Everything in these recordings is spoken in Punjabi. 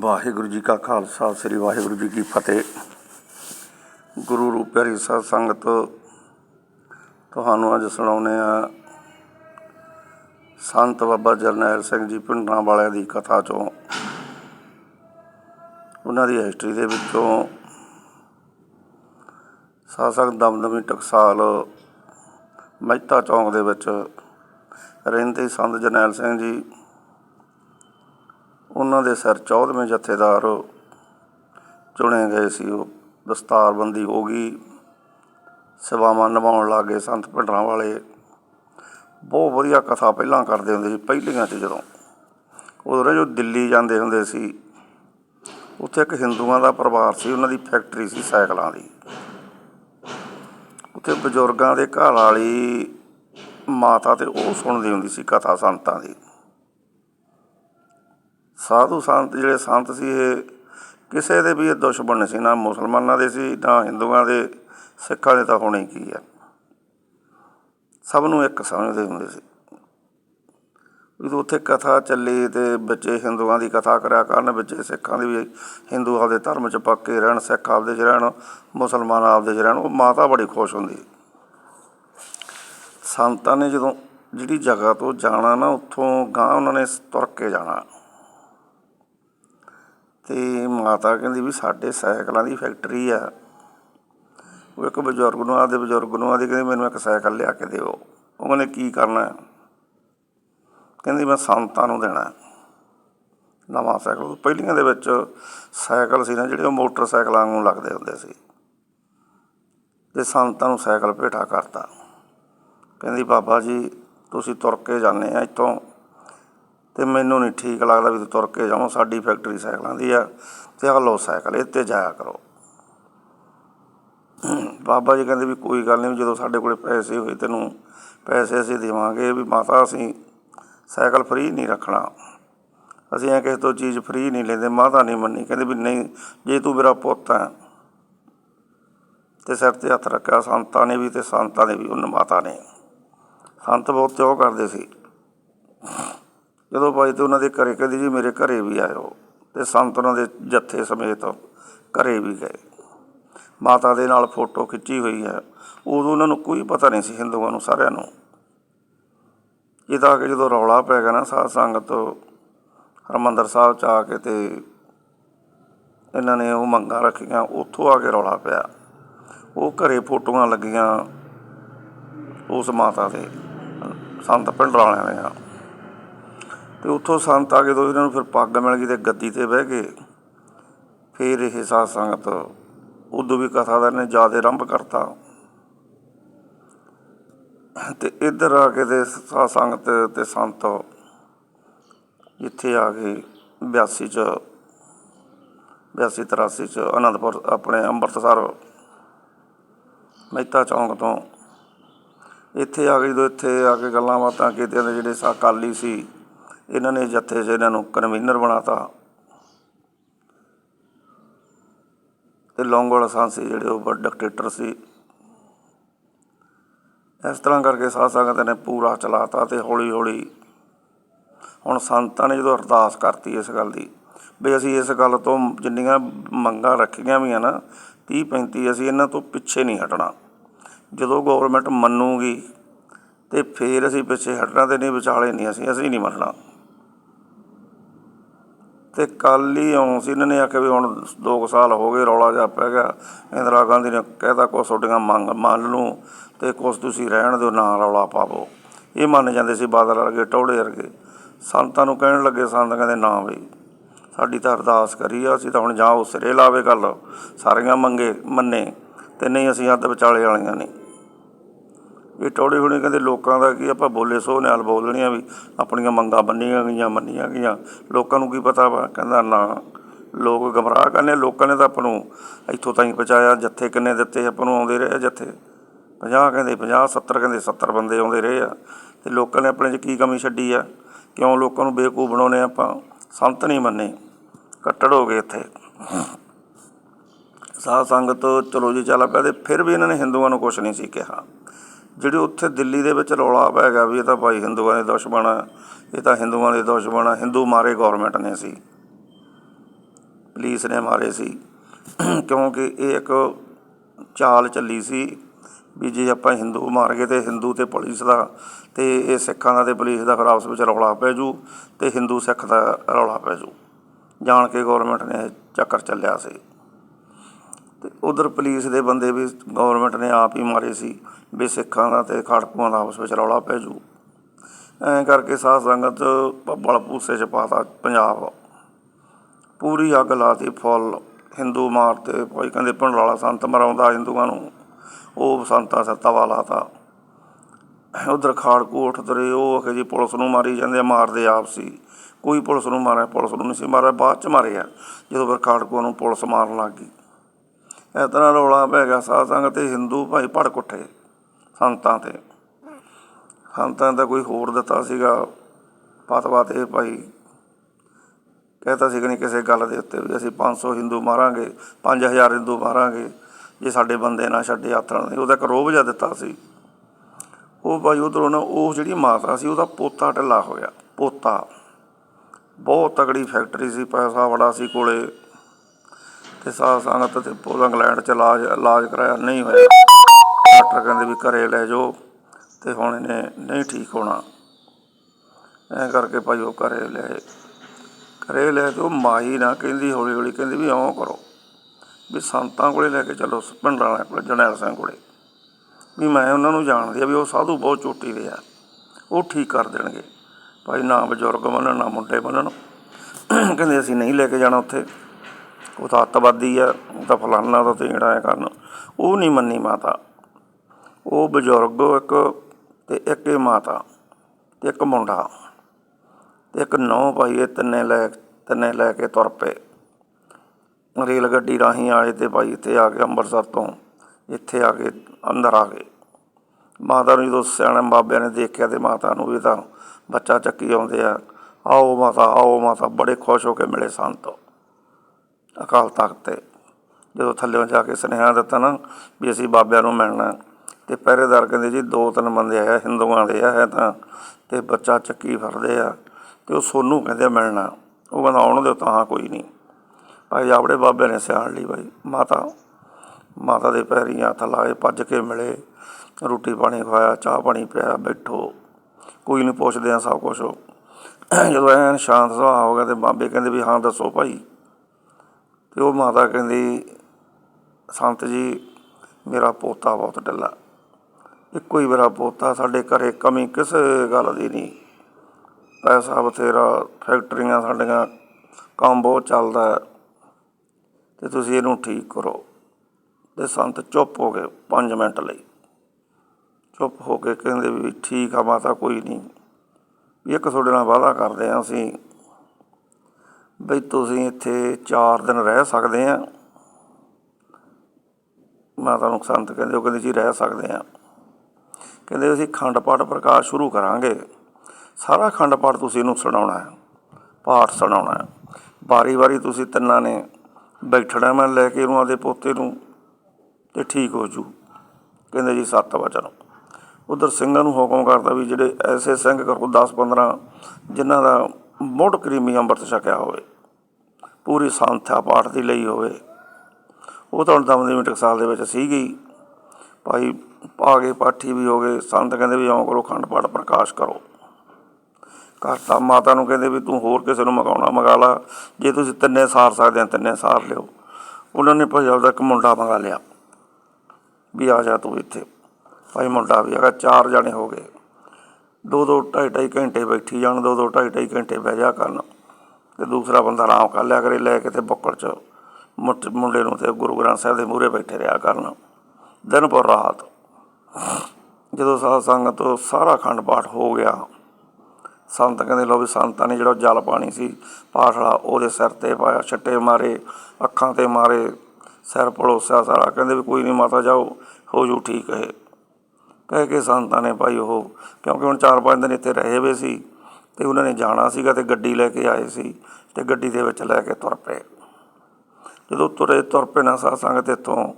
ਵਾਹਿਗੁਰੂ ਜੀ ਕਾ ਖਾਲਸਾ, ਸ੍ਰੀ ਵਾਹਿਗੁਰੂ ਜੀ ਕੀ ਫਤਿਹ। ਗੁਰੂ ਰੂਪ ਪਿਆਰੀ ਸਾਧ ਸੰਗਤ, ਤੁਹਾਨੂੰ ਅੱਜ ਸੁਣਾਉਂਦੇ ਆ ਸੰਤ ਬਾਬਾ ਜਰਨੈਲ ਸਿੰਘ ਜੀ ਪਿੰਡਾਂ ਵਾਲਿਆਂ ਦੀ ਕਥਾ ਚੋਂ। ਉਹਨਾਂ ਦੀ ਹਿਸਟਰੀ ਦੇ ਵਿੱਚੋਂ ਸਾਧ ਸੰਗਤ ਦਮਦਮੀ ਟਕਸਾਲ ਮਹਿਤਾ ਚੌਂਕ ਦੇ ਵਿੱਚ ਰਹਿੰਦੇ ਸੰਤ ਜਰਨੈਲ ਸਿੰਘ ਜੀ ਉਹਨਾਂ ਦੇ ਸਿਰ 14ਵੇਂ ਜਥੇਦਾਰ ਚੁਣੇ ਗਏ ਸੀ। ਉਹ ਦਸਤਾਰਬੰਦੀ ਹੋ ਗਈ। ਸੇਵਾਵਾਂ ਨਿਭਾਉਣ ਲੱਗ ਗਏ ਸੰਤ ਭਿੰਡਰਾਂ ਵਾਲੇ। ਬਹੁਤ ਵਧੀਆ ਕਥਾ ਪਹਿਲਾਂ ਕਰਦੇ ਹੁੰਦੇ ਸੀ, ਪਹਿਲੀਆਂ 'ਚ ਜਦੋਂ। ਉਦੋਂ ਜੋ ਦਿੱਲੀ ਜਾਂਦੇ ਹੁੰਦੇ ਸੀ, ਉੱਥੇ ਇੱਕ ਹਿੰਦੂਆਂ ਦਾ ਪਰਿਵਾਰ ਸੀ, ਉਹਨਾਂ ਦੀ ਫੈਕਟਰੀ ਸੀ ਸਾਈਕਲਾਂ ਦੀ। ਉੱਥੇ ਬਜ਼ੁਰਗਾਂ ਦੇ ਘਰ ਵਾਲੀ ਮਾਤਾ ਤੇ ਉਹ ਸੁਣਦੀ ਹੁੰਦੀ ਸੀ ਕਥਾ ਸੰਤਾਂ ਦੀ। ਸਾਧੂ ਸੰਤ ਜਿਹੜੇ ਸੰਤ ਸੀ ਇਹ ਕਿਸੇ ਦੇ ਵੀ ਇਹ ਦੁਸ਼ਮਣ ਨਹੀਂ ਸੀ, ਨਾ ਮੁਸਲਮਾਨਾਂ ਦੇ ਸੀ, ਨਾ ਹਿੰਦੂਆਂ ਦੇ, ਸਿੱਖਾਂ ਦੇ ਤਾਂ ਹੋਣੇ ਕੀ ਆ। ਸਭ ਨੂੰ ਇੱਕ ਸਮਝਦੇ ਹੁੰਦੇ ਸੀ। ਜਦੋਂ ਉੱਥੇ ਕਥਾ ਚੱਲੀ ਤੇ ਬੱਚੇ ਹਿੰਦੂਆਂ ਦੀ ਕਥਾ ਕਰਿਆ ਕਰਨ, ਬੱਚੇ ਸਿੱਖਾਂ ਦੀ ਵੀ ਹਿੰਦੂ ਆਪਦੇ ਧਰਮ 'ਚ ਪੱਕੇ ਰਹਿਣ, ਸਿੱਖ ਆਪਦੇ 'ਚ ਰਹਿਣ, ਮੁਸਲਮਾਨ ਆਪਦੇ 'ਚ ਰਹਿਣ, ਉਹ ਮਾਤਾ ਬੜੀ ਖੁਸ਼ ਹੁੰਦੀ। ਸੰਤਾਂ ਨੇ ਜਦੋਂ ਜਿਹੜੀ ਜਗ੍ਹਾ ਤੋਂ ਜਾਣਾ ਨਾ, ਉੱਥੋਂ ਗਾਂ ਉਹਨਾਂ ਨੇ ਤੁਰ ਕੇ ਜਾਣਾ। ਅਤੇ ਮਾਤਾ ਕਹਿੰਦੀ ਵੀ ਸਾਡੇ ਸਾਈਕਲਾਂ ਦੀ ਫੈਕਟਰੀ ਆ। ਉਹ ਇੱਕ ਬਜ਼ੁਰਗ ਨੂੰ ਆਦੇ ਬਜ਼ੁਰਗ ਨੂੰ ਆਦੀ ਕਹਿੰਦੀ ਮੈਨੂੰ ਇੱਕ ਸਾਈਕਲ ਲਿਆ ਕੇ ਦਿਓ। ਉਹ ਕਹਿੰਦੇ, ਕੀ ਕਰਨਾ? ਕਹਿੰਦੀ, ਮੈਂ ਸੰਤਾਂ ਨੂੰ ਦੇਣਾ। ਨਵਾਂ ਸਾਈਕਲ। ਪਹਿਲੀਆਂ ਦੇ ਵਿੱਚ ਸਾਈਕਲ ਸੀ ਨਾ, ਜਿਹੜੇ ਉਹ ਮੋਟਰਸਾਈਕਲਾਂ ਨੂੰ ਲੱਗਦੇ ਹੁੰਦੇ ਸੀ। ਤੇ ਸੰਤਾਂ ਨੂੰ ਸਾਈਕਲ ਭੇਟਾ ਕਰਤਾ। ਕਹਿੰਦੀ, ਬਾਬਾ ਜੀ, ਤੁਸੀਂ ਤੁਰ ਕੇ ਜਾਂਦੇ ਆ ਇੱਥੋਂ। ਤੇ ਮੈਨੂੰ ਨਹੀਂ ਠੀਕ ਲੱਗਦਾ ਵੀ ਤੁਸੀਂ ਤੁਰ ਕੇ ਜਾਓ ਸਾਡੀ ਫੈਕਟਰੀ ਸਾਈਕਲਾਂ ਦੀ ਆ, ਤੇ ਆਹ ਲਓ ਸਾਈਕਲ, ਇਹ 'ਤੇ ਜਾਇਆ ਕਰੋ। ਬਾਬਾ ਜੀ ਕਹਿੰਦੇ ਵੀ ਕੋਈ ਗੱਲ ਨਹੀਂ ਜਦੋਂ ਸਾਡੇ ਕੋਲੇ ਪੈਸੇ ਹੋਏ ਤੈਨੂੰ ਪੈਸੇ ਅਸੀਂ ਦੇਵਾਂਗੇ, ਵੀ ਮਾਤਾ ਅਸੀਂ ਸਾਈਕਲ ਫ੍ਰੀ ਨਹੀਂ ਰੱਖਣਾ। ਅਸੀਂ ਐ ਕਿਸੇ ਤੋਂ ਚੀਜ਼ ਫ੍ਰੀ ਨਹੀਂ ਲੈਂਦੇ, ਮਾਤਾ ਨਹੀਂ ਮੰਨੀ, ਕਹਿੰਦੇ ਵੀ ਨਹੀਂ, ਜੇ ਤੂੰ ਮੇਰਾ ਪੁੱਤ ਹੈ, ਤੇ ਸਿਰ ਤੇ ਹੱਥ ਰੱਖਿਆ, ਸੰਤਾਂ ਨੇ ਵੀ ਤੇ ਸੰਤਾਂ ਨੇ ਵੀ, ਉਹਨਾਂ ਮਾਤਾ ਨੇ। ਸੰਤ ਬਹੁਤ ਤਿਉ ਕਰਦੇ ਸੀ। ਜਦੋਂ ਭਾਈ ਤੇ ਉਹਨਾਂ ਦੇ ਘਰੇ ਕਹਿੰਦੇ ਜੀ ਮੇਰੇ ਘਰੇ ਵੀ ਆਇਓ ਤੇ ਸੰਤ ਉਹਨਾਂ ਦੇ ਜੱਥੇ ਸਮੇਤ ਘਰੇ ਵੀ ਗਏ। ਮਾਤਾ ਦੇ ਨਾਲ ਫੋਟੋ ਖਿੱਚੀ ਹੋਈ ਹੈ। ਉਦੋਂ ਉਹਨਾਂ ਨੂੰ ਕੋਈ ਪਤਾ ਨਹੀਂ ਸੀ ਹਿੰਦੂਆਂ ਨੂੰ, ਸਾਰਿਆਂ ਨੂੰ। ਇਹ ਤਾਂ ਕਿ ਜਦੋਂ ਰੌਲਾ ਪੈ ਗਿਆ ਨਾ ਸਾਧ ਸੰਗਤ, ਹਰਮੰਦਰ ਸਾਹਿਬ ਚ ਆ ਕੇ ਤੇ ਇਹਨਾਂ ਨੇ ਉਹ ਮੰਗਾਂ ਰੱਖੀਆਂ, ਉੱਥੋਂ ਆ ਕੇ ਰੌਲਾ ਪਿਆ। ਉਹ ਘਰੇ ਫੋਟੋਆਂ ਲੱਗੀਆਂ ਉਸ ਮਾਤਾ ਦੇ, ਸੰਤ ਪਿੰਡ ਵਾਲਿਆਂ ਦੀਆਂ। ਤੇ ਉੱਥੋਂ ਸੰਤ ਆ ਕੇ ਦੋ ਇਹਨਾਂ ਨੂੰ ਫਿਰ ਪੱਗ ਮਿਲ ਗਈ ਤੇ ਗੱਦੀ ਤੇ ਬਹਿ ਕੇ ਫਿਰ ਇਹ ਸਾਧ ਸੰਗਤ ਉਦੋਂ ਵੀ ਕਥਾ ਦਾ ਨੇ ਜ਼ਿਆਦਾ ਆਰੰਭ ਕਰਤਾ। ਤੇ ਇੱਧਰ ਆ ਕੇ ਤੇ ਸਾਧ ਸੰਗਤ ਤੇ ਸੰਤ ਜਿੱਥੇ ਆ ਕੇ 82 ਚ 82 83 ਚ ਅਨੰਦਪੁਰ ਆਪਣੇ ਅੰਮ੍ਰਿਤਸਰ, ਮਹਿਤਾ ਚੌਂਕ ਤੋਂ ਇੱਥੇ ਆ ਕੇ ਜਦੋਂ ਇੱਥੇ ਆ ਕੇ ਗੱਲਾਂ ਬਾਤਾਂ ਕੀਤੀਆਂ ਤੇ ਜਿਹੜੇ ਸਾ ਸੀ ਇਹਨਾਂ ਨੇ ਜੱਥੇ 'ਚ ਇਹਨਾਂ ਨੂੰ ਕਨਵੀਨਰ ਬਣਾਤਾ। ਤੇ ਲੌਂਗੋਵਾਲ ਸਾਂਸੀ ਜਿਹੜੇ ਉਹ ਵੱਡੇ ਡਿਕਟੇਟਰ ਸੀ। ਇਸ ਤਰ੍ਹਾਂ ਕਰਕੇ ਸਾਧ ਸੰਗਤ ਨੇ ਪੂਰਾ ਚਲਾਤਾ ਤੇ ਹੌਲੀ ਹੌਲੀ ਹੁਣ ਸੰਤਾਂ ਨੇ ਜਦੋਂ ਅਰਦਾਸ ਕਰਤੀ ਇਸ ਗੱਲ ਦੀ, ਵੀ ਅਸੀਂ ਇਸ ਗੱਲ ਤੋਂ ਜਿੰਨੀਆਂ ਮੰਗਾਂ ਰੱਖੀਆਂ ਵੀ ਆ ਨਾ 30 35 ਅਸੀਂ ਇਹਨਾਂ ਤੋਂ ਪਿੱਛੇ ਨਹੀਂ ਹਟਣਾ। ਜਦੋਂ ਗਵਰਨਮੈਂਟ ਮੰਨੂਗੀ ਤੇ ਫੇਰ ਅਸੀਂ ਪਿੱਛੇ ਹਟਣਾ ਤੇ ਨਹੀਂ ਵਿਚਾਲੇ ਨਹੀਂ ਅਸੀਂ ਅਸੀਂ ਨਹੀਂ ਮੰਨਣਾ। ਤੇ ਕੱਲ ਹੀ ਆਉਂ ਸੀ। ਇਹਨਾਂ ਨੇ ਆਖਿਆ ਵੀ ਹੁਣ 2 ਸਾਲ ਹੋ ਗਏ, ਰੌਲਾ ਜਾ ਪੈ ਗਿਆ। ਇੰਦਰਾ ਗਾਂਧੀ ਨੇ ਕਹਿਤਾ, ਕੁਛ ਤੁਹਾਡੀਆਂ ਮੰਗ ਮੰਨ ਲਓ ਤੇ ਕੁਛ ਤੁਸੀਂ ਰਹਿਣ ਦਿਓ, ਨਾ ਰੌਲਾ ਪਾਵੋ। ਇਹ ਮੰਨ ਜਾਂਦੇ ਸੀ ਬਾਦਲ ਵਰਗੇ ਟੌੜੇ ਵਰਗੇ। ਸੰਤਾਂ ਨੂੰ ਕਹਿਣ ਲੱਗੇ, ਸੰਤ ਕਹਿੰਦੇ, ਨਾ ਬਈ, ਸਾਡੀ ਤਾਂ ਅਰਦਾਸ ਕਰੀ ਆ, ਅਸੀਂ ਤਾਂ ਹੁਣ ਜਾਂ ਉਹ ਸਿਰੇ ਲਾਵੇ ਗੱਲ। ਸਾਰੀਆਂ ਮੰਗੇ, ਮੰਨੇ ਤੇ ਨਹੀਂ, ਅਸੀਂ ਹੱਥ ਵਿਚਾਲੇ ਵਾਲੀਆਂ ਨਹੀਂ ਇਹ ਟੌੜੇ ਹੁਣੇ ਕਹਿੰਦੇ ਲੋਕਾਂ ਦਾ ਕੀ, ਆਪਾਂ ਬੋਲੇ ਸੋ ਨਾਲ ਬੋਲਣੀਆਂ ਵੀ ਆਪਣੀਆਂ ਮੰਗਾਂ ਮੰਨੀਆਂ ਗਈਆਂ ਮੰਨੀਆਂ ਗਈਆਂ। ਲੋਕਾਂ ਨੂੰ ਕੀ ਪਤਾ ਵਾ? ਕਹਿੰਦਾ ਨਾ, ਲੋਕ ਗਮਰਾਹ ਕਰਨੇ, ਲੋਕਾਂ ਨੇ ਤਾਂ ਆਪਾਂ ਨੂੰ ਇੱਥੋਂ ਤਾਈਂ ਪਹੁੰਚਾਇਆ, ਜੱਥੇ ਕਿੰਨੇ ਦਿੱਤੇ ਆਪਾਂ ਨੂੰ, ਆਉਂਦੇ ਰਹੇ ਜੱਥੇ। 50 ਕਹਿੰਦੇ 50 70 ਕਹਿੰਦੇ 70 ਬੰਦੇ ਆਉਂਦੇ ਰਹੇ ਆ। ਤੇ ਲੋਕਾਂ ਨੇ ਆਪਣੇ 'ਚ ਕੀ ਕਮੀ ਛੱਡੀ ਆ? ਕਿਉਂ ਲੋਕਾਂ ਨੂੰ ਬੇਵਕੂਫ ਬਣਾਉਨੇ ਆਪਾਂ? ਸੰਤ ਨਹੀਂ ਮੰਨੇ, ਕੱਟੜ ਹੋ ਗਏ ਇੱਥੇ। ਸਾਧ ਸੰਗਤ, ਚਲੋ ਜੀ, ਚੱਲ ਪਿਆ ਤੇ ਫਿਰ ਵੀ ਇਹਨਾਂ ਨੇ ਹਿੰਦੂਆਂ ਨੂੰ ਕੁਝ ਨਹੀਂ ਸੀ ਕਿਹਾ। ਜਿਹੜੇ ਉੱਥੇ ਦਿੱਲੀ ਦੇ ਵਿੱਚ ਰੌਲਾ ਪੈ ਗਿਆ ਵੀ ਇਹ ਤਾਂ ਭਾਈ ਹਿੰਦੂਆਂ ਦੇ ਦੁਸ਼ਮਣ ਆ, ਇਹ ਤਾਂ ਹਿੰਦੂਆਂ ਦੇ ਦੁਸ਼ਮਣ ਆ, ਹਿੰਦੂ ਮਾਰੇ ਗਵਰਨਮੈਂਟ ਨੇ ਸੀ। ਪੁਲਿਸ ਨੇ ਮਾਰੇ ਸੀ। ਕਿਉਂਕਿ ਇਹ ਇੱਕ ਚਾਲ ਚੱਲੀ ਸੀ ਵੀ ਜੇ ਆਪਾਂ ਹਿੰਦੂ ਮਾਰ ਗਏ ਤੇ ਹਿੰਦੂ ਤੇ ਪੁਲਿਸ ਦਾ ਤੇ ਇਹ ਸਿੱਖਾਂ ਦਾ ਤੇ ਪੁਲਿਸ ਦਾ ਫਿਰ ਆਪਸ ਵਿੱਚ ਰੌਲਾ ਪੈ ਜੂ ਤੇ ਹਿੰਦੂ ਸਿੱਖ ਦਾ ਰੌਲਾ ਪੈ ਜੂ। ਜਾਣ ਕੇ ਗਵਰਨਮੈਂਟ ਨੇ ਇਹ ਚੱਕਰ ਚੱਲਿਆ ਸੀ। ਉਧਰ ਪੁਲਿਸ ਦੇ ਬੰਦੇ ਵੀ ਗਵਰਨਮੈਂਟ ਨੇ ਆਪ ਹੀ ਮਾਰੇ ਸੀ ਵੀ ਸਿੱਖਾਂ ਦਾ ਤੇ ਖਾੜਕੂਆਂ ਦਾ ਆਪਸ ਵਿੱਚ ਰੌਲਾ ਪੈ ਜੂ ਐਂ ਕਰਕੇ ਸਾਧ ਸੰਗਤ ਬਲ ਪੂਸੇ ਚ ਪਾਤਾ ਪੰਜਾਬ। ਪੂਰੀ ਅੱਗ ਲਾਤੀ ਫੁੱਲ ਹਿੰਦੂ ਮਾਰਤੇ ਕੋਈ ਕਹਿੰਦੇ ਭੰਡਰਾਲਾ ਸੰਤ ਮਰਾਉਂਦਾ ਹਿੰਦੂਆਂ ਨੂੰ ਉਹ ਸੰਤਾਂ ਸੱਤਾ ਵਾਲਾ ਲਾਤਾ। ਉਧਰ ਖਾੜਕੂਟ ਤਰੇ ਉਹ ਕਿ ਜੀ ਪੁਲਿਸ ਨੂੰ ਮਾਰੀ ਜਾਂਦੇ ਆ, ਮਾਰਦੇ ਆਪ ਸੀ ਕੋਈ ਪੁਲਿਸ ਨੂੰ ਮਾਰਿਆ ਪੁਲਿਸ ਨੂੰ ਨਹੀਂ ਸੀ ਮਾਰਿਆ ਬਾਅਦ ਚ ਮਾਰਿਆ। ਜਦੋਂ ਫਿਰ ਖਾੜਕੂ ਨੂੰ ਪੁਲਿਸ ਮਾਰਨ ਲੱਗ ਗਈ। ਇਸ ਤਰ੍ਹਾਂ ਰੌਲਾ ਪੈ ਗਿਆ ਸਾਧ ਸੰਗਤ ਤੇ, ਹਿੰਦੂ ਭਾਈ ਭੜਕ ਉੱਠੇ ਸੰਤਾਂ ਤੇ। ਸੰਤਾਂ ਦਾ ਕੋਈ ਹੋਰ ਦਿੱਤਾ ਸੀਗਾ, ਫਤਵਾ ਤੇ ਭਾਈ ਕਹਿੰਦਾ ਸੀ ਕਿ ਨਹੀਂ, ਕਿਸੇ ਗੱਲ ਦੇ ਉੱਤੇ ਵੀ ਅਸੀਂ 500 ਹਿੰਦੂ ਮਾਰਾਂਗੇ 5000 ਹਿੰਦੂ ਮਾਰਾਂਗੇ, ਜੇ ਸਾਡੇ ਬੰਦੇ ਨਾ ਛੱਡੇ ਆਥਣ ਦੇ ਉਹਦਾ ਇੱਕ ਰੋਬ ਜਿਹਾ ਦਿੱਤਾ ਸੀ। ਉਹ ਭਾਈ ਉਧਰੋਂ ਨਾ, ਉਹ ਜਿਹੜੀ ਮਾਤਾ ਸੀ, ਉਹਦਾ ਪੋਤਾ ਢਿੱਲਾ ਹੋਇਆ ਪੋਤਾ। ਬਹੁਤ ਤਗੜੀ ਫੈਕਟਰੀ ਸੀ, ਪੈਸਾ ਬੜਾ ਸੀ ਕੋਲੇ। ਤੇ ਸਾਧ ਸੰਗਤ ਤੇ ਉਹ ਇੰਗਲੈਂਡ ਚ ਇਲਾਜ ਇਲਾਜ ਕਰਾਇਆ, ਨਹੀਂ ਹੋਇਆ। ਡਾਕਟਰ ਕਹਿੰਦੇ ਵੀ ਘਰੇ ਲੈ ਜਾਓ ਤੇ ਹੁਣ ਇਹਨੇ ਨਹੀਂ ਠੀਕ ਹੋਣਾ। ਐਂ ਕਰਕੇ ਭਾਈ ਉਹ ਘਰੇ ਲੈ ਘਰੇ ਲੈ ਤੇ ਉਹ ਮਾਈ ਨਾ ਕਹਿੰਦੀ ਹੌਲੀ ਹੌਲੀ ਕਹਿੰਦੀ ਵੀ ਇਉਂ ਕਰੋ। ਵੀ ਸੰਤਾਂ ਕੋਲੇ ਲੈ ਕੇ ਚੱਲੋ ਵਾਲਿਆਂ ਕੋਲੇ, ਜਰਨੈਲ ਸਿੰਘ ਕੋਲੇ। ਵੀ ਮੈਂ ਉਹਨਾਂ ਨੂੰ ਜਾਣਦੀ ਆ ਵੀ ਉਹ ਸਾਧੂ ਬਹੁਤ ਚੋਟੀ ਦੇ ਆ। ਉਹ ਠੀਕ ਕਰ ਦੇਣਗੇ। ਭਾਈ ਨਾ ਬਜ਼ੁਰਗ ਮੰਨਣ ਨਾ ਮੁੰਡੇ ਮੰਨਣ ਕਹਿੰਦੇ ਅਸੀਂ ਨਹੀਂ ਲੈ ਕੇ ਜਾਣਾ ਉੱਥੇ। ਉਹ ਤਾਂ ਅੱਤਵਾਦੀ ਆ, ਉਹ ਤਾਂ ਫਲਾਨਾ ਦਾ ਤੇ ਹੈ ਕਰਨ। ਉਹ ਨਹੀਂ ਮੰਨੀ ਮਾਤਾ। ਉਹ ਬਜ਼ੁਰਗ ਇੱਕ ਤੇ ਇੱਕ ਇਹ ਮਾਤਾ ਤੇ ਇੱਕ ਮੁੰਡਾ ਤੇ ਇੱਕ ਨੌ ਭਾਈ ਇਹ ਤਿੰਨੇ ਲੈ ਤਿੰਨੇ ਲੈ ਕੇ ਤੁਰ ਪਏ। ਰੇਲ ਗੱਡੀ ਰਾਹੀਂ ਆਏ ਤੇ ਭਾਈ ਇੱਥੇ ਆ ਕੇ ਅੰਮ੍ਰਿਤਸਰ ਤੋਂ ਇੱਥੇ ਆ ਕੇ ਅੰਦਰ ਆ ਗਏ। ਮਾਤਾ ਨੂੰ ਜਦੋਂ ਸਿਆਣੇ ਬਾਬਿਆਂ ਨੇ ਦੇਖਿਆ ਤੇ ਮਾਤਾ ਨੂੰ ਵੀ ਤਾਂ ਬੱਚਾ ਚੱਕੀ ਆਉਂਦੇ ਆ, ਆਓ ਮਾਤਾ ਆਓ ਮਾਤਾ। ਬੜੇ ਖੁਸ਼ ਹੋ ਕੇ ਮਿਲੇ ਸੰਤ। ਅਕਾਲ ਤਖਤ ਤੇ। ਜਦੋਂ ਥੱਲੇੋਂ ਜਾ ਕੇ ਸੁਨੇਹਾ ਦਿੱਤਾ ਨਾ ਵੀ ਅਸੀਂ ਬਾਬਿਆਂ ਨੂੰ ਮਿਲਣਾ ਤੇ ਪਹਿਰੇਦਾਰ ਕਹਿੰਦੇ ਜੀ ਦੋ ਤਿੰਨ ਬੰਦੇ ਆਏ ਆ, ਹਿੰਦੂਆਂ ਦੇ ਆ ਹੈ ਤਾਂ। ਤੇ ਬੱਚਾ ਚੱਕੀ ਫੜਦੇ ਆ। ਤੇ ਉਹ ਸੋਨੂੰ ਕਹਿੰਦੇ ਆ ਮਿਲਣਾ। ਉਹ ਕਹਿੰਦਾ ਆਉਣ ਦਿਓ ਤਾਂ ਕੋਈ ਨਹੀਂ। ਭਾਈ ਆਪਣੇ ਬਾਬੇ ਨੇ ਸਿਆਣ ਲਈ ਭਾਈ ਮਾਤਾ ਮਾਤਾ ਦੇ ਪੈਰੀਂ ਹੱਥ ਲਾਏ ਭੱਜ ਕੇ ਮਿਲੇ। ਰੋਟੀ ਪਾਣੀ ਖਵਾਇਆ ਚਾਹ ਪਾਣੀ ਪਿਆ ਬੈਠੋ। ਕੋਈ ਨਹੀਂ ਪੁੱਛਦੇ ਆ ਸਭ ਕੁਛ। ਜਦੋਂ ਐਨ ਸ਼ਾਂਤ ਸੁਭਾਅ ਹੋ ਗਿਆ ਤੇ ਬਾਬੇ ਕਹਿੰਦੇ ਵੀ ਹਾਂ ਦੱਸੋ ਭਾਈ। ਅਤੇ ਉਹ ਮਾਤਾ ਕਹਿੰਦੀ, ਸੰਤ ਜੀ, ਮੇਰਾ ਪੋਤਾ ਬਹੁਤ ਢਿੱਲਾ। ਇੱਕੋ ਹੀ ਮੇਰਾ ਪੋਤਾ, ਸਾਡੇ ਘਰੇ ਕਮੀ ਕਿਸੇ ਗੱਲ ਦੀ ਨਹੀਂ। ਪੈਸਾ ਬਥੇਰਾ, ਫੈਕਟਰੀਆਂ ਸਾਡੀਆਂ, ਕੰਮ ਬਹੁਤ ਚੱਲਦਾ ਹੈ। ਤੇ ਤੁਸੀਂ ਇਹਨੂੰ ਠੀਕ ਕਰੋ। ਤੇ ਸੰਤ ਚੁੱਪ ਹੋ ਗਏ 5 ਮਿੰਟ ਲਈ। ਚੁੱਪ ਹੋ ਕੇ ਕਹਿੰਦੇ ਵੀ ਠੀਕ ਆ, ਮਾਤਾ ਕੋਈ ਨਹੀਂ। ਵੀ ਇੱਕ ਤੁਹਾਡੇ ਨਾਲ ਵਾਅਦਾ ਕਰਦੇ ਆ ਅਸੀਂ। ਬਈ ਤੁਸੀਂ ਇੱਥੇ ਚਾਰ ਦਿਨ ਰਹਿ ਸਕਦੇ ਆ। ਮਾਤਾ ਨੂੰ ਸੰਤ ਕਹਿੰਦੇ ਉਹ ਕਹਿੰਦੇ ਜੀ ਰਹਿ ਸਕਦੇ ਆ। ਕਹਿੰਦੇ ਅਸੀਂ ਖੰਡ ਪਾਠ ਪ੍ਰਕਾਸ਼ ਸ਼ੁਰੂ ਕਰਾਂਗੇ। ਸਾਰਾ ਖੰਡ ਪਾਠ ਤੁਸੀਂ ਇਹਨੂੰ ਸੁਣਾਉਣਾ ਹੈ, ਪਾਠ ਸੁਣਾਉਣਾ ਹੈ। ਵਾਰੀ ਵਾਰੀ ਤੁਸੀਂ ਤਿੰਨਾਂ ਨੇ ਬੈਠਣਾ, ਮੈਂ ਲੈ ਕੇ ਇਹਨੂੰ ਆਦੇ ਪੋਤੇ ਨੂੰ ਤੇ ਠੀਕ ਹੋ ਜੂ। ਕਹਿੰਦੇ ਜੀ ਸੱਤ ਵਚਨ। ਉਧਰ ਸਿੰਘਾਂ ਨੂੰ ਹੁਕਮ ਕਰਦਾ ਵੀ ਜਿਹੜੇ ਐਸੇ ਸਿੰਘ ਕਰੋ 10 15 ਜਿਨ੍ਹਾਂ ਦਾ ਮੁੱਢ ਕਰੀਮੀ ਅੰਮ੍ਰਿਤ ਛਕਿਆ ਹੋਵੇ, ਪੂਰੀ ਸੰਥਿਆ ਪਾਠ ਦੀ ਲਈ ਹੋਵੇ। ਉਹ ਤਾਂ ਹੁਣ ਦਮਦਮੀ ਟਕਸਾਲ ਦੇ ਵਿੱਚ ਸੀਗੀ। ਭਾਈ ਆ ਗਏ ਪਾਠੀ ਵੀ ਹੋ ਗਏ, ਸੰਤ ਕਹਿੰਦੇ ਵੀ ਆਉਂ ਕਰੋ ਖੰਡ ਪਾਠ ਪ੍ਰਕਾਸ਼ ਕਰੋ। ਘਰ ਤਾਂ ਮਾਤਾ ਨੂੰ ਕਹਿੰਦੇ ਵੀ ਤੂੰ ਹੋਰ ਕਿਸੇ ਨੂੰ ਮਗਾਉਣਾ, ਮਗਾ ਲਾ। ਜੇ ਤੁਸੀਂ ਤਿੰਨੇ ਸਾਰ ਸਕਦੇ ਆ, ਤਿੰਨੇ ਸਾਰ ਲਿਓ। ਉਹਨਾਂ ਨੇ ਭਾਈ ਆਪਦਾ ਇੱਕ ਮੁੰਡਾ ਮੰਗਾ ਲਿਆ। ਵੀ ਆ ਜਾ ਤੂੰ ਇੱਥੇ। ਭਾਈ ਮੁੰਡਾ ਵੀ ਹੈਗਾ, ਚਾਰ ਜਣੇ ਹੋ ਗਏ। ਦੋ ਦੋ ਢਾਈ ਢਾਈ ਘੰਟੇ ਬੈਠੀ ਜਾਣ, ਦੋ ਦੋ ਢਾਈ ਢਾਈ ਘੰਟੇ ਬਹਿ ਜਾ ਕਰਨ ਤੇ ਦੂਸਰਾ ਬੰਦਾ ਆਰਾਮ ਕਰ ਲਿਆ ਕਰੇ, ਲੈ ਕੇ ਤੇ ਬੁੱਕਲ ਚ ਮੁੰਡੇ ਨੂੰ ਤੇ ਗੁਰੂ ਗ੍ਰੰਥ ਸਾਹਿਬ ਦੇ ਮੂਹਰੇ ਬੈਠੇ ਰਿਹਾ ਕਰਨ। ਦਿਨ ਪਰ ਰਾਤ ਜਦੋਂ ਸਾਧ ਸੰਗਤ ਤੋਂ ਸਾਰਾ ਖੰਡ ਪਾਠ ਹੋ ਗਿਆ, ਸੰਤ ਕਹਿੰਦੇ ਲੋ ਵੀ ਸੰਤਾਂ ਨੇ ਜਿਹੜਾ ਜਲ ਪਾਣੀ ਸੀ ਪਾਠ ਵਾਲਾ ਉਹਦੇ ਸਿਰ ਤੇ ਪਾਇਆ, ਛੱਟੇ ਮਾਰੇ, ਅੱਖਾਂ ਤੇ ਮਾਰੇ, ਸਿਰ ਪੜੋਸਿਆ ਸਾਰਾ, ਕਹਿੰਦੇ ਵੀ ਕੋਈ ਨਹੀਂ ਮਾਤਾ ਜਾਓ, ਹੋ ਜੂ ਠੀਕ ਹੈ ਕਹਿ ਕੇ ਸੰਤਾਂ ਨੇ ਭਾਈ ਉਹ, ਕਿਉਂਕਿ ਹੁਣ 4-5 ਦਿਨ ਇੱਥੇ ਰਹੇ ਹੋਏ ਸੀ ਤੇ ਉਹਨਾਂ ਨੇ ਜਾਣਾ ਸੀਗਾ ਤੇ ਗੱਡੀ ਲੈ ਕੇ ਆਏ ਸੀ ਤੇ ਗੱਡੀ ਦੇ ਵਿੱਚ ਲੈ ਕੇ ਤੁਰ ਪਏ। ਜਦੋਂ ਤੁਰੇ ਤੁਰ ਪਏ ਨਾ ਸਾਧ ਸੰਗਤ ਇੱਥੋਂ,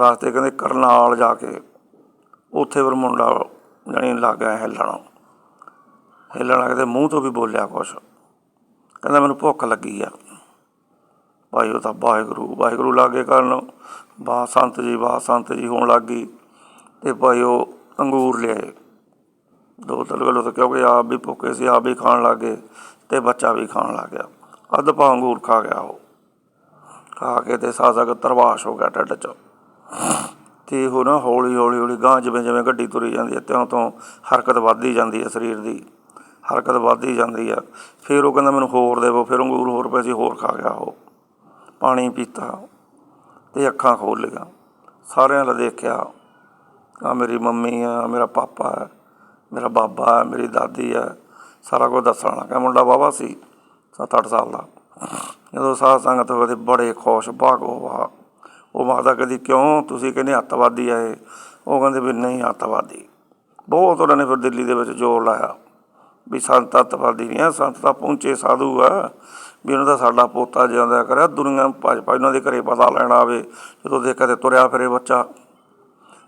ਰਾਸਤੇ ਕਹਿੰਦੇ ਕਰਨਾਲ ਜਾ ਕੇ, ਉੱਥੇ ਫਿਰ ਮੁੰਡਾ ਜਾਣੀ ਲੱਗ ਗਿਆ ਹਿੱਲਣ। ਹਿੱਲਣ ਲੱਗਦੇ ਮੂੰਹ ਤੋਂ ਵੀ ਬੋਲਿਆ ਕੁਛ। ਕਹਿੰਦਾ ਮੈਨੂੰ ਭੁੱਖ ਲੱਗੀ ਆ। ਭਾਈ ਉਹ ਤਾਂ ਵਾਹਿਗੁਰੂ ਵਾਹਿਗੁਰੂ ਲਾਗੇ ਕਰਨ। ਬਾ ਸੰਤ ਜੀ ਬਾ ਸੰਤ ਜੀ ਹੋਣ ਲੱਗ ਗਈ। ਤੇ ਭਾਈ ਉਹ ਅੰਗੂਰ ਲਿਆਏ। ਦੋ ਤਿੰਨ ਕਿਲੋ ਤਾਂ ਕਿਉਂਕਿ ਆਪ ਵੀ ਭੁੱਖੇ ਸੀ, ਆਪ ਵੀ ਖਾਣ ਲੱਗ ਗਏ ਤੇ ਬੱਚਾ ਵੀ ਖਾਣ ਲੱਗ ਗਿਆ। ਅੱਧ ਪਾ ਅੰਗੂਰ ਖਾ ਗਿਆ ਉਹ। ਖਾ ਕੇ ਤੇ ਸਾਸਾ ਤਰਵਾਸ਼ ਹੋ ਗਿਆ ਢਿੱਡ 'ਚ। ਤੇ ਉਹ ਨਾ ਹੌਲੀ ਹੌਲੀ ਹੌਲੀ ਗਾਂ ਜਿਵੇਂ ਜਿਵੇਂ ਗੱਡੀ ਤੁਰੀ ਜਾਂਦੀ ਹੈ, ਤਿਉਂ ਤੋਂ ਹਰਕਤ ਵੱਧਦੀ ਜਾਂਦੀ ਹੈ ਸਰੀਰ ਦੀ। ਹਰਕਤ ਵੱਧਦੀ ਜਾਂਦੀ ਆ। ਫਿਰ ਉਹ ਕਹਿੰਦਾ ਮੈਨੂੰ ਹੋਰ ਦੇਵੋ, ਫਿਰ ਅੰਗੂਰ ਹੋਰ ਪਏ ਸੀ, ਹੋਰ ਖਾ ਗਿਆ ਉਹ। ਪਾਣੀ ਪੀਤਾ। ਤੇ ਅੱਖਾਂ ਖੋਲ ਲਈਆਂ। ਸਾਰਿਆਂ ਨੇ ਦੇਖਿਆ ਆ ਮੇਰੀ ਮੰਮੀ ਆ, ਮੇਰਾ ਪਾਪਾ ਹੈ ਮੇਰਾ ਬਾਬਾ ਹੈ ਮੇਰੀ ਦਾਦੀ ਹੈ ਸਾਰਾ ਕੁਝ ਦੱਸਣ ਲੱਗਾ। ਮੁੰਡਾ ਬਾਬਾ ਸੀ 7-8 ਸਾਲ ਦਾ। ਜਦੋਂ ਸਾਧ ਸੰਗਤ ਹੋਵੇ ਤੇ ਬੜੇ ਖੁਸ਼ ਭਾਗੋ ਵਾ ਉਹ ਮਾਤਾ ਕਦੀ ਕਿਉਂ? ਤੁਸੀਂ ਕਹਿੰਦੇ ਅੱਤਵਾਦੀ ਆ ਇਹ। ਉਹ ਕਹਿੰਦੇ ਵੀ, ਨਹੀਂ, ਅੱਤਵਾਦੀ। ਬਹੁਤ ਉਹਨਾਂ ਨੇ ਫਿਰ ਦਿੱਲੀ ਦੇ ਵਿੱਚ ਜ਼ੋਰ ਲਾਇਆ ਵੀ ਸੰਤ ਅੱਤਵਾਦੀ ਨਹੀਂ ਆ, ਸੰਤ ਤਾਂ ਪਹੁੰਚੇ ਸਾਧੂ ਆ। ਵੀ ਉਹਨਾਂ ਦਾ ਸਾਡਾ ਪੋਤਾ ਜਿਉਂਦਾ ਕਰਿਆ, ਦੁਨੀਆ ਭਾਜਪਾ ਭੱਜ ਉਹਨਾਂ ਦੇ ਘਰੇ ਪਤਾ ਲੈਣ ਆਵੇ। ਜਦੋਂ ਦੇਖਿਆ ਤੇ ਤੁਰਿਆ ਫਿਰੇ ਬੱਚਾ।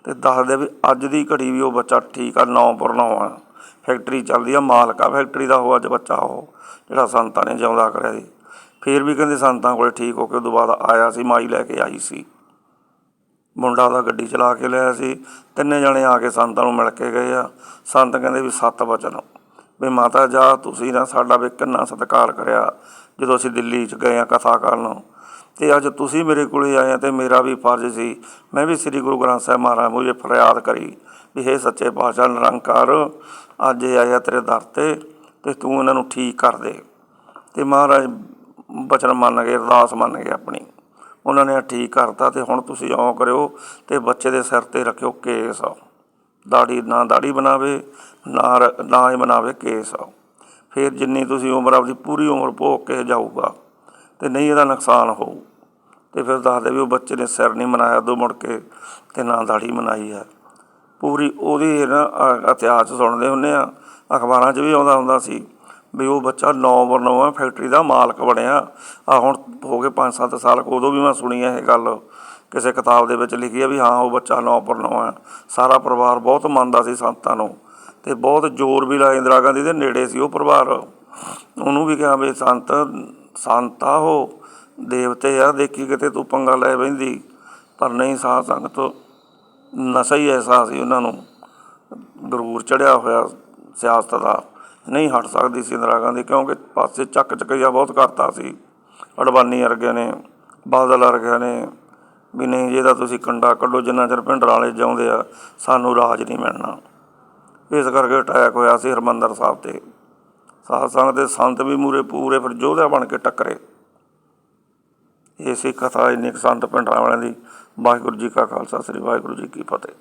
ਤੇ ਦੱਸਦੇ ਵੀ ਅੱਜ ਦੀ ਘੜੀ ਵੀ ਉਹ ਬੱਚਾ ਠੀਕ ਆ, ਨੌ ਪਰ ਨੌ ਆ। ਫੈਕਟਰੀ ਚੱਲਦੀ ਆ, ਮਾਲਕਾ ਫੈਕਟਰੀ ਦਾ ਉਹ ਅੱਜ ਬੱਚਾ ਉਹ, ਜਿਹੜਾ ਸੰਤਾਂ ਨੇ ਜਿਉਂਦਾ ਕਰਿਆ ਸੀ। ਫਿਰ ਵੀ ਕਹਿੰਦੇ ਸੰਤਾਂ ਕੋਲੇ ਠੀਕ ਹੋ ਕੇ ਉਦੋਂ ਬਾਅਦ ਆਇਆ ਸੀ, ਮਾਈ ਲੈ ਕੇ ਆਈ ਸੀ। ਮੁੰਡਾ ਦਾ ਗੱਡੀ ਚਲਾ ਕੇ ਲਿਆ ਸੀ। ਤਿੰਨੇ ਜਣੇ ਆ ਕੇ ਸੰਤਾਂ ਨੂੰ ਮਿਲ ਕੇ ਗਏ ਆ। ਸੰਤ ਕਹਿੰਦੇ ਵੀ ਸੱਤ ਵਚਨ। ਵੀ ਮਾਤਾ, ਜਾ ਤੁਸੀਂ ਨਾ ਸਾਡਾ ਵੀ ਕਿੰਨਾ ਸਤਿਕਾਰ ਕਰਿਆ। ਜਦੋਂ ਅਸੀਂ ਦਿੱਲੀ ਚ ਗਏ ਆ ਕਥਾ ਕਰਨ ਤੇ ਅੱਜ ਤੁਸੀਂ ਮੇਰੇ ਕੋਲੇ ਆਏ ਆ ਤੇ ਮੇਰਾ ਵੀ ਫਰਜ਼ ਸੀ। ਮੈਂ ਵੀ ਸ੍ਰੀ ਗੁਰੂ ਗ੍ਰੰਥ ਸਾਹਿਬ ਮਹਾਰਾਜ ਮੁਝੇ ਫਰਿਆਦ ਕਰੀ ਵੀ ਹੇ ਸੱਚੇ ਪਾਤਸ਼ਾਹ, ਨਿਰੰਕਾਰ, ਅੱਜ ਇਹ ਆਇਆ ਤੇਰੇ ਦਰ ਤੇ ਤੇ ਤੂੰ ਇਹਨਾਂ ਨੂੰ ਠੀਕ ਕਰ ਦੇ। ਤੇ ਮਹਾਰਾਜ ਬਚਨ ਮੰਨ ਗਏ, ਅਰਦਾਸ ਮੰਨ ਗਏ ਆਪਣੀ। ਉਹਨਾਂ ਨੇ ਠੀਕ ਕਰਤਾ ਤੇ ਹੁਣ ਤੁਸੀਂ ਇਉਂ ਕਰਿਓ ਤੇ ਬੱਚੇ ਦੇ ਸਿਰ ਤੇ ਰੱਖਿਓ ਕੇਸ। ਦਾੜੀ ਨਾ ਦਾੜੀ ਬਣਾਵੇ, ਨਾ ਰ- ਨਾ ਹੀ ਬਣਾਵੇ ਕੇਸ। ਫਿਰ ਜਿੰਨੀ ਤੁਸੀਂ ਉਮਰ ਆਪਦੀ ਪੂਰੀ ਉਮਰ ਭੋਗ ਕੇ ਜਾਊਗਾ ਤੇ ਨਹੀਂ ਇਹਦਾ ਨੁਕਸਾਨ ਹੋਊ। ਤੇ ਫਿਰ ਦੱਸਦੇ ਵੀ ਉਹ ਬੱਚੇ ਨੇ ਸਿਰ ਨਹੀਂ ਮਨਾਇਆ ਦੋ ਮੁੜ ਕੇ ਤੇ ਨਾ ਦਾੜੀ ਮਨਾਈ ਹੈ। ਪੂਰੀ ਉਹਦੀ ਨਾ ਅ- ਇਤਿਹਾਸ ਸੁਣਦੇ ਹੁੰਦੇ ਆ ਅਖਬਾਰਾਂ 'ਚ ਵੀ ਆਉਂਦਾ ਹੁੰਦਾ ਸੀ ਵੀ ਉਹ ਬੱਚਾ ਨੌ ਬਰ ਫੈਕਟਰੀ ਦਾ ਮਾਲਕ ਬਣਿਆ। ਆ ਹੁਣ ਹੋ ਗਏ 5-7 ਸਾਲ, ਉਦੋਂ ਵੀ ਮੈਂ ਸੁਣੀ ਹੈ ਇਹ ਗੱਲ। ਕਿਸੇ ਕਿਤਾਬ ਦੇ ਵਿੱਚ ਲਿਖੀ ਹੈ ਵੀ ਹਾਂ, ਉਹ ਬੱਚਾ ਨੌ ਪਰ ਸਾਰਾ ਪਰਿਵਾਰ ਬਹੁਤ ਮੰਨਦਾ ਸੀ ਸੰਤਾਂ ਨੂੰ ਤੇ ਬਹੁਤ ਜ਼ੋਰ ਵੀ ਲਾਇਆ ਇੰਦਰਾ ਗਾਂਧੀ ਦੇ ਨੇੜੇ ਸੀ ਉਹ ਪਰਿਵਾਰ। ਉਹਨੂੰ ਵੀ ਕਿਹਾ ਵੀ ਸੰਤ ਸੰਤ ਆ ਉਹ, ਦੇਵਤੇ ਆ, ਦੇਖੀ ਕਿਤੇ ਤੂੰ ਪੰਗਾ ਲੈ ਬੈਂਦੀ ਪਰ ਨਹੀਂ ਸਾਧ ਸੰਗਤ ਨਸ਼ਾ ਹੀ ਐਸਾ ਸੀ ਉਹਨਾਂ ਨੂੰ ਗਰੂਰ ਚੜਿਆ ਹੋਇਆ ਸਿਆਸਤ ਦਾ, ਨਹੀਂ ਹਟ ਸਕਦੀ ਸੀ ਇੰਦਰਾ ਗਾਂਧੀ, ਕਿਉਂਕਿ ਪਾਸੇ ਚੱਕ ਚੱਕਈਆ ਬਹੁਤ ਕਰਤਾ ਸੀ, ਅਡਵਾਨੀ ਵਰਗੇ ਨੇ, ਬਾਦਲ ਵਰਗੇ ਨੇ, ਵੀ ਨਹੀਂ ਜਿਹਦਾ ਤੁਸੀਂ ਕੰਡਾ ਕੱਢੋ, ਜਿੰਨਾ ਚਿਰ ਭਿੰਡਰ ਵਾਲੇ ਜਿਉਂਦੇ ਆ, ਸਾਨੂੰ ਰਾਜ ਨਹੀਂ ਮਿਲਣਾ। ਇਸ ਕਰਕੇ ਅਟੈਕ ਹੋਇਆ ਸੀ ਹਰਮੰਦਰ ਸਾਹਿਬ ਤੇ। ਸਾਧ ਸੰਗਤ ਦੇ ਸੰਤ ਵੀ ਮੂਰੇ ਪੂਰੇ ਫਿਰ ਯੋਧਾ ਬਣ ਕੇ ਟੱਕਰੇ। ਇਹ ਸੀ ਕਥਾ ਇੰਨੀ ਕੁ ਸੰਤ ਪਿੰਡਰਾਂ ਵਾਲਿਆਂ ਦੀ। ਵਾਹਿਗੁਰੂ ਜੀ ਕਾ ਖਾਲਸਾ, ਸ੍ਰੀ ਵਾਹਿਗੁਰੂ ਜੀ ਕੀ ਫਤਿਹ।